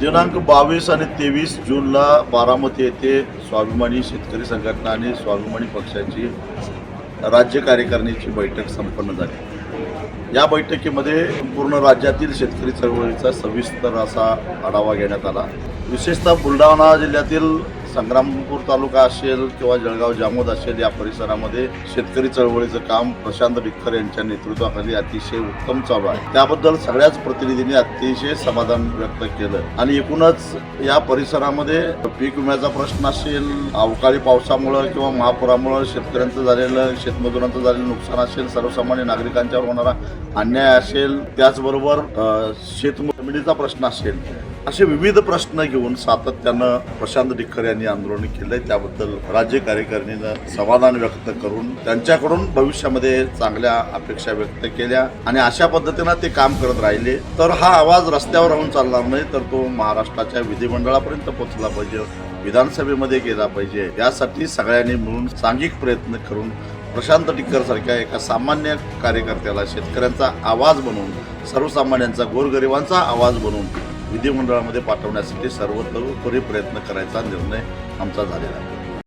दिनांक बावीस आणि तेवीस जूनला बारामती येथे स्वाभिमानी शेतकरी संघटना आणि स्वाभिमानी पक्षाची राज्य कार्यकारिणीची बैठक संपन्न झाली. या बैठकीमध्ये पूर्ण राज्यातील शेतकरी चळवळीचा सविस्तर असा आढावा घेण्यात आला. विशेषतः बुलढाणा जिल्ह्यातील संग्रामपूर तालुका असेल किंवा जळगाव जामोद असेल या परिसरामध्ये शेतकरी चळवळीचं काम प्रशांत डिक्कर यांच्या नेतृत्वाखाली अतिशय उत्तम चालू आहे. त्याबद्दल सगळ्याच प्रतिनिधींनी अतिशय समाधान व्यक्त केलं. आणि एकूणच या परिसरामध्ये पीक विम्याचा प्रश्न असेल अवकाळी पावसामुळं किंवा महापुरामुळं शेतकऱ्यांचं झालेलं शेतमजुरांचं झालेलं नुकसान असेल सर्वसामान्य नागरिकांच्यावर होणारा अन्याय असेल त्याचबरोबर शेतमजमिनीचा प्रश्न असेल असे विविध प्रश्न घेऊन सातत्यानं प्रशांत डिक्कर यांनी आंदोलन केलंय त्याबद्दल राज्य कार्यकारिणीनं समाधान व्यक्त करून त्यांच्याकडून भविष्यामध्ये चांगल्या अपेक्षा व्यक्त केल्या आणि अशा पद्धतीनं ते काम करत राहिले. तर हा आवाज रस्त्यावर राहून चालणार नाही तर तो महाराष्ट्राच्या विधिमंडळापर्यंत पोहोचला पाहिजे विधानसभेमध्ये गेला पाहिजे. यासाठी सगळ्यांनी मिळून सांघिक प्रयत्न करून प्रशांत टिक्कर सारख्या एका सामान्य कार्यकर्त्याला शेतकऱ्यांचा आवाज बनवून सर्वसामान्यांचा गोरगरिबांचा आवाज बनवून विधिमंडळामध्ये पाठवण्यासाठी सर्वतोपरी प्रयत्न करायचा निर्णय आमचा झालेला आहे.